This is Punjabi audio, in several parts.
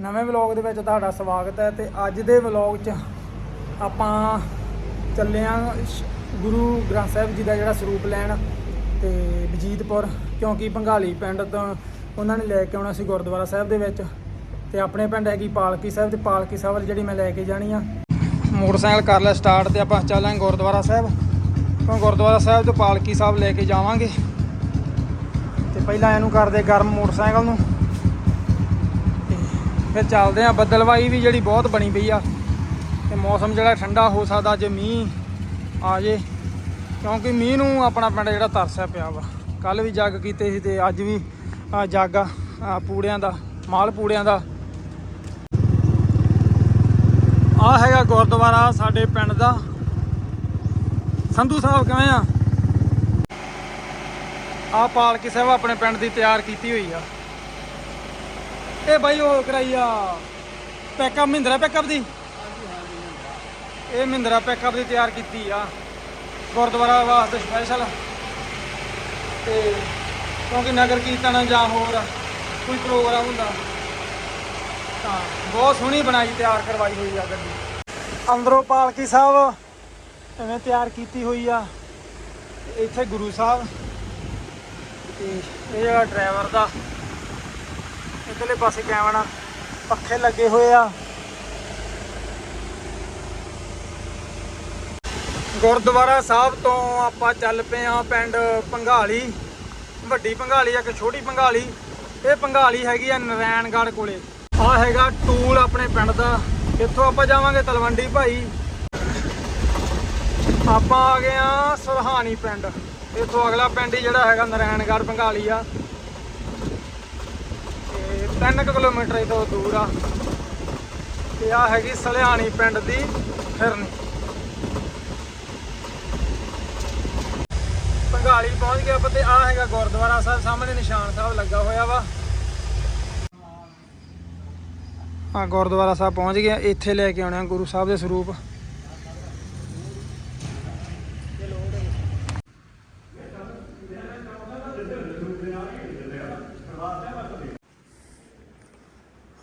ਨਵੇਂ ਵਲੌਗ ਦੇ ਵਿੱਚ ਤੁਹਾਡਾ ਸਵਾਗਤ ਹੈ ਤੇ ਅੱਜ ਦੇ ਵਲੌਗ 'ਚ ਆਪਾਂ ਚੱਲੇ ਆਂ ਸ਼- ਗੁਰੂ ਗ੍ਰੰਥ ਸਾਹਿਬ ਜੀ ਦਾ ਜਿਹੜਾ ਸਰੂਪ ਲੈਣ ਤੇ ਵਜੀਦਪੁਰ ਕਿਉਂਕਿ ਭੰਗਾਲੀ ਪਿੰਡ ਤੋਂ ਉਹਨਾਂ ਨੇ ਲੈ ਕੇ ਆਉਣਾ ਸੀ ਗੁਰਦੁਆਰਾ ਸਾਹਿਬ ਦੇ ਵਿੱਚ ਤੇ ਆਪਣੇ ਪਿੰਡ ਹੈਗੀ ਪਾਲਕੀ ਸਾਹਿਬ ਤੇ ਪਾਲਕੀ ਸਾਹਿਬ ਜਿਹੜੀ ਮੈਂ ਲੈ ਕੇ ਜਾਣੀ ਆ। ਮੋਟਰਸਾਈਕਲ ਕਰ ਲਿਆ ਸਟਾਰਟ ਤੇ ਆਪਾਂ ਚੱਲਾਂਗੇ ਗੁਰਦੁਆਰਾ ਸਾਹਿਬ। ਕਿਉਂ ਗੁਰਦੁਆਰਾ ਸਾਹਿਬ ਤੋਂ ਪਾਲਕੀ ਸਾਹਿਬ ਲੈ ਕੇ ਜਾਵਾਂਗੇ। ਤੇ ਪਹਿਲਾਂ ਇਹਨੂੰ ਕਰਦੇ ਗਰਮ ਮੋਟਰਸਾਈਕਲ ਨੂੰ। ਫਿਰ ਚੱਲਦੇ ਆ ਬੱਦਲਵਾਈ ਵੀ ਜਿਹੜੀ ਬਹੁਤ ਬਣੀ ਪਈ ਆ। ਤੇ ਮੌਸਮ ਜਿਹੜਾ ਠੰਡਾ ਹੋ ਸਕਦਾ, ਜੇ ਮੀਂਹ ਆ ਜੇ। ਕਿਉਂਕਿ ਮੀਂਹ ਨੂੰ ਆਪਣਾ ਪਿੰਡ ਜਿਹੜਾ ਤਰਸਿਆ ਪਿਆ ਵਾ। ਕੱਲ ਵੀ ਜੱਗ ਕੀਤੇ ਸੀ ਤੇ ਅੱਜ ਵੀ ਜੱਗ ਆ ਪੂੜਿਆਂ ਦਾ, ਮਾਲ ਪੂੜਿਆਂ ਦਾ। ਆ ਹੈਗਾ ਗੁਰਦੁਆਰਾ ਸਾਡੇ ਪਿੰਡ ਦਾ। ਸੰਧੂ ਸਾਹਿਬ ਕਿਵੇਂ ਆ? ਆ ਪਾਲਕੀ ਸਾਹਿਬ ਆਪਣੇ ਪਿੰਡ ਦੀ ਤਿਆਰ ਕੀਤੀ ਹੋਈ ਆ। ਇਹ ਬਾਈ ਉਹ ਕਰਾਈ ਆ ਪੈਕਅਪ ਮਹਿੰਦਰਾ ਪੈਕਅਪ ਦੀ? ਇਹ ਮਹਿੰਦਰਾ ਪੈਕਅਪ ਦੀ ਤਿਆਰ ਕੀਤੀ ਆ। ਗੁਰਦੁਆਰਾ ਵਾਸਤੇ ਸਪੈਸ਼ਲ ਤੇ ਕਿਉਂਕਿ ਨਗਰ ਕੀਰਤਨ ਜਾਂ ਹੋਰ ਕੋਈ ਪ੍ਰੋਗਰਾਮ ਹੁੰਦਾ, ਤਾਂ ਬਹੁਤ ਸੋਹਣੀ ਬਣਾਈ, ਤਿਆਰ ਕਰਵਾਈ ਹੋਈ ਆ ਗੱਡੀ। ਅੰਦਰੋਂ ਪਾਲਕੀ ਸਾਹਿਬ ਐਵੇਂ ਤਿਆਰ ਕੀਤੀ ਹੋਈ ਆ। ਇੱਥੇ ਗੁਰੂ ਸਾਹਿਬ। ਤੇ ਇਹ ਜਿਹੜਾ ਡਰਾਈਵਰ ਦਾ ਇਧਰਲੇ ਪਾਸੇ ਕੈਮਰਾ ਪੱਖੇ ਲੱਗੇ ਹੋਏ ਆ। ਗੁਰਦੁਆਰਾ ਸਾਹਿਬ ਤੋਂ ਆਪਾਂ ਚੱਲ ਪਏ ਆ ਪਿੰਡ ਪੰਘਾਲੀ। ਵੱਡੀ ਪੰਘਾਲੀ ਆ ਕਿ ਛੋਟੀ ਪੰਘਾਲੀ? ਇਹ ਪੰਘਾਲੀ ਹੈਗੀ ਆ ਨਰੈਣਗੜ੍ਹ ਕੋਲੇ। ਆ ਹੈਗਾ ਟੂਲ ਆਪਣੇ ਪਿੰਡ ਦਾ। ਇੱਥੋਂ ਆਪਾਂ ਜਾਵਾਂਗੇ ਤਲਵੰਡੀ ਭਾਈ। ਆਪਾਂ ਆ ਗਏ ਆ ਸੁਰਹਾਨੀ ਪਿੰਡ। ਇੱਥੋਂ ਅਗਲਾ ਪਿੰਡ ਜਿਹੜਾ ਹੈਗਾ ਨਰੈਣਗੜ੍ਹ ਪੰਘਾਲੀ ਆ। 3 ਕਿਲੋਮੀਟਰ ਇਥੋਂ ਦੂਰ ਆ। ਤੇ ਆ ਹੈਗੀ ਸਲਿਆਣੀ ਪਿੰਡ ਦੀ ਫਿਰਨੀ। ਪੰਘਾਲੀ ਪਹੁੰਚ ਗਿਆ ਤੇ ਆ ਹੈਗਾ ਗੁਰਦੁਆਰਾ ਸਾਹਿਬ, ਸਾਹਮਣੇ ਨਿਸ਼ਾਨ ਸਾਹਿਬ ਲੱਗਾ ਹੋਇਆ ਵਾ। ਆ ਗੁਰਦੁਆਰਾ ਸਾਹਿਬ ਪਹੁੰਚ ਗਿਆ ਇੱਥੇ ਲੈ ਕੇ ਆਉਣਾ ਗੁਰੂ ਸਾਹਿਬ ਦੇ ਸਰੂਪ।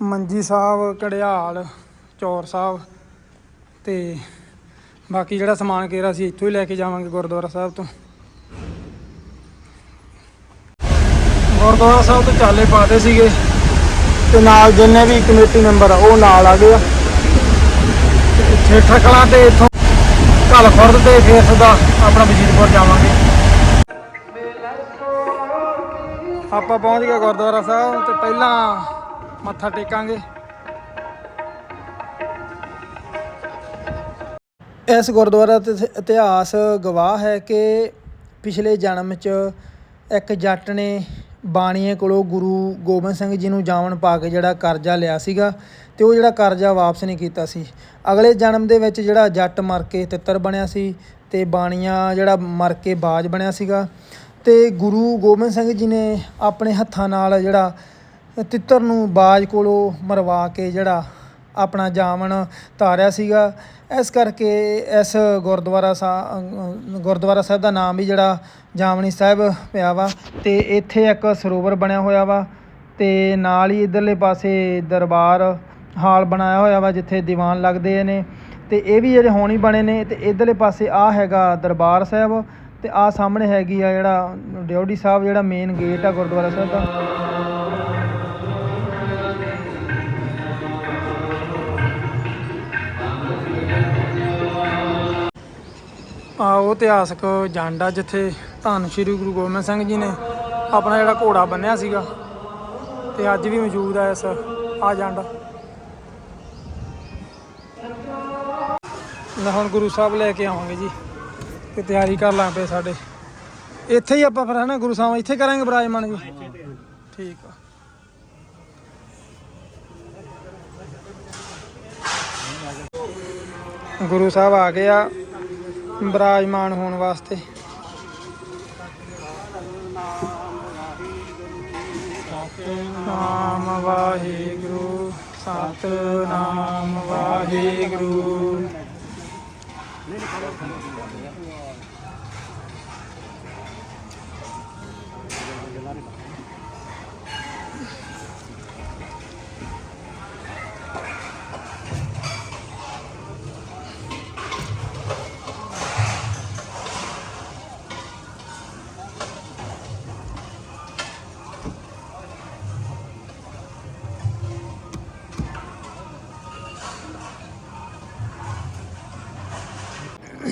ਮੰਜੀ ਸਾਹਿਬ ਕੜਿਆਲ ਚੌਰ ਸਾਹਿਬ ਤੇ ਬਾਕੀ ਜਿਹੜਾ ਸਮਾਨ ਕੇਰਾ ਸੀ ਇੱਥੋਂ ਹੀ ਲੈ ਕੇ ਜਾਵਾਂਗੇ ਗੁਰਦੁਆਰਾ ਸਾਹਿਬ ਤੋਂ। ਗੁਰਦੁਆਰਾ ਸਾਹਿਬ ਤੋਂ ਚਾਲੇ ਪਾਤੇ ਸੀਗੇ ਤੇ ਨਾਲ ਜਿੰਨੇ ਵੀ ਕਮੇਟੀ ਮੈਂਬਰ ਆ, ਉਹ ਨਾਲ ਆ ਗਏ ਆ। ਇੱਥੇ ਠਕਲਾਂ ਤੇ ਇੱਥੋਂ ਘਲ ਖੁਰਦ ਤੇ ਫੇਰ ਸਿੱਧਾ ਆਪਣਾ ਵਜ਼ੀਰਪੁਰ ਜਾਵਾਂਗੇ। ਆਪਾਂ ਪਹੁੰਚ ਗਏ ਗੁਰਦੁਆਰਾ ਸਾਹਿਬ ਤੇ ਪਹਿਲਾਂ ਮੱਥਾ ਟੇਕਾਂਗੇ। ਇਸ ਗੁਰਦੁਆਰਾ ਦਾ ਇਤਿਹਾਸ ਗਵਾਹ ਹੈ ਕਿ ਪਿਛਲੇ ਜਨਮ 'ਚ ਇੱਕ ਜੱਟ ਨੇ ਬਾਣੀਏ ਕੋਲੋਂ ਗੁਰੂ ਗੋਬਿੰਦ ਸਿੰਘ ਜੀ ਨੂੰ ਜਾਵਣ ਪਾ ਕੇ ਜਿਹੜਾ ਕਰਜ਼ਾ ਲਿਆ ਸੀਗਾ ਤੇ ਉਹ ਜਿਹੜਾ ਕਰਜ਼ਾ ਵਾਪਸ ਨਹੀਂ ਕੀਤਾ ਸੀ। ਅਗਲੇ ਜਨਮ ਦੇ ਵਿੱਚ ਜਿਹੜਾ ਜੱਟ ਮਰ ਕੇ ਤਿੱਤਰ ਬਣਿਆ ਸੀ ਤੇ ਬਾਣੀਆਂ ਜਿਹੜਾ ਮਰ ਕੇ ਬਾਜ ਬਣਿਆ ਸੀਗਾ ਤੇ ਗੁਰੂ ਗੋਬਿੰਦ ਸਿੰਘ ਜੀ ਨੇ ਆਪਣੇ ਹੱਥਾਂ ਨਾਲ ਜਿਹੜਾ ਤਿੱਤਰ ਨੂੰ ਬਾਜ ਕੋਲੋਂ ਮਰਵਾ ਕੇ ਜਿਹੜਾ ਆਪਣਾ ਜਾਮਣ ਧਾਰਿਆ ਸੀਗਾ। ਇਸ ਕਰਕੇ ਇਸ ਗੁਰਦੁਆਰਾ ਸਾਹਿਬ ਗੁਰਦੁਆਰਾ ਸਾਹਿਬ ਦਾ ਨਾਮ ਵੀ ਜਿਹੜਾ ਜਾਮਣੀ ਸਾਹਿਬ ਪਿਆ ਵਾ ਤੇ ਇੱਥੇ ਇੱਕ ਸਰੋਵਰ ਬਣਿਆ ਹੋਇਆ ਵਾ ਤੇ ਨਾਲ ਹੀ ਇਧਰਲੇ ਪਾਸੇ ਦਰਬਾਰ ਹਾਲ ਬਣਾਇਆ ਹੋਇਆ ਵਾ ਜਿੱਥੇ ਦੀਵਾਨ ਲੱਗਦੇ ਨੇ ਤੇ ਇਹ ਵੀ ਜਿਹੜੇ ਹੁਣ ਹੀ ਬਣੇ ਨੇ ਤੇ ਇਧਰਲੇ ਪਾਸੇ ਆ ਹੈਗਾ ਦਰਬਾਰ ਸਾਹਿਬ ਤੇ ਆ ਸਾਹਮਣੇ ਹੈਗੀ ਆ ਜਿਹੜਾ ਡਿਓਡੀ ਸਾਹਿਬ ਜਿਹੜਾ ਮੇਨ ਗੇਟ ਆ ਗੁਰਦੁਆਰਾ ਸਾਹਿਬ ਦਾ। ਉਹ ਇਤਿਹਾਸਕ ਜੰਡ ਆ ਜਿੱਥੇ ਧੰਨ ਸ਼੍ਰੀ ਗੁਰੂ ਗੋਬਿੰਦ ਸਿੰਘ ਜੀ ਨੇ ਆਪਣਾ ਜਿਹੜਾ ਘੋੜਾ ਬੰਨਿਆ ਸੀਗਾ ਤੇ ਅੱਜ ਵੀ ਮੌਜੂਦ ਆ ਇਸ ਆ ਜੰਡ ਲੈ ਹੁਣ ਗੁਰੂ ਸਾਹਿਬ ਲੈ ਕੇ ਆਵਾਂਗੇ ਜੀ ਤੇ ਤਿਆਰੀ ਕਰ ਲਾਂ ਪਏ ਸਾਡੇ। ਇੱਥੇ ਹੀ ਆਪਾਂ ਫਿਰ ਹਨਾ ਗੁਰੂ ਸਾਹਿਬ, ਇੱਥੇ ਕਰਾਂਗੇ ਬਰਾਜਮਾਨ ਜੀ? ਠੀਕ ਆ। ਗੁਰੂ ਸਾਹਿਬ ਆ ਗਏ ਆ। ਬਰਾਜਮਾਨ ਹੋਣ ਵਾਸਤੇ। ਨਾਮ ਵਾਹਿਗੁਰੂ ਸਤਨਾਮ ਵਾਹਿਗੁਰੂ।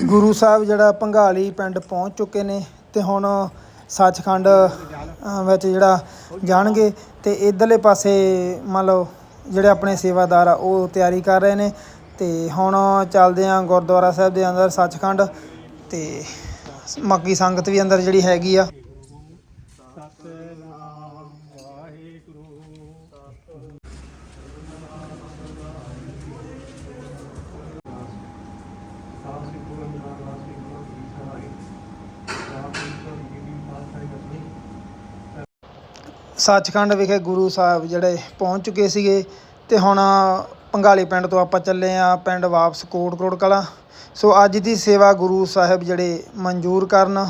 ਗੁਰੂ ਸਾਹਿਬ ਜਿਹੜਾ ਭੰਗਾਲੀ ਪਿੰਡ ਪਹੁੰਚ ਚੁੱਕੇ ਨੇ ਤੇ ਹੁਣ ਸੱਚਖੰਡ ਵਿੱਚ ਜਿਹੜਾ ਜਾਣਗੇ ਤੇ ਇਧਰਲੇ ਪਾਸੇ ਮੰਨ ਲਓ ਜਿਹੜੇ ਆਪਣੇ ਸੇਵਾਦਾਰ ਆ, ਉਹ ਤਿਆਰੀ ਕਰ ਰਹੇ ਨੇ ਤੇ ਹੁਣ ਚੱਲਦੇ ਆ ਗੁਰਦੁਆਰਾ ਸਾਹਿਬ ਦੇ ਅੰਦਰ ਸੱਚਖੰਡ ਤੇ ਮੱਕੀ ਸੰਗਤ ਵੀ ਅੰਦਰ ਜਿਹੜੀ ਹੈਗੀ ਆ ਸਤਨਾਮ ਵਾਹਿਗੁਰੂ ਸੱਚਖੰਡ ਵਿਖੇ ਗੁਰੂ ਸਾਹਿਬ ਜਿਹੜੇ ਪਹੁੰਚ ਚੁੱਕੇ ਸੀਗੇ ਤੇ ਹੁਣ ਪੰਗਾਲੀ ਪਿੰਡ ਤੋਂ ਆਪਾਂ ਚੱਲੇ ਆ, ਪਿੰਡ ਵਾਪਸ ਕੋਟ ਕੋਟ ਕਲਾਂ। ਸੋ ਅੱਜ ਦੀ ਸੇਵਾ ਗੁਰੂ ਸਾਹਿਬ ਜਿਹੜੇ ਮਨਜ਼ੂਰ ਕਰਨ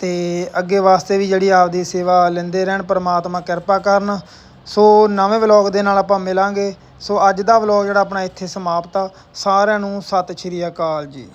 ਤੇ ਅੱਗੇ ਵਾਸਤੇ ਵੀ ਜਿਹੜੀ ਆਪਦੀ ਸੇਵਾ ਲੈਂਦੇ ਰਹਿਣ, ਪ੍ਰਮਾਤਮਾ ਕਿਰਪਾ ਕਰਨ। ਸੋ ਨਵੇਂ ਵਲੌਗ ਦੇ ਨਾਲ ਆਪਾਂ ਮਿਲਾਂਗੇ। ਸੋ ਅੱਜ ਦਾ ਵਲੌਗ ਜਿਹੜਾ ਆਪਣਾ ਇੱਥੇ ਸਮਾਪਤ ਆ। ਸਾਰਿਆਂ ਨੂੰ ਸਤਿ ਸ਼੍ਰੀ ਅਕਾਲ ਜੀ।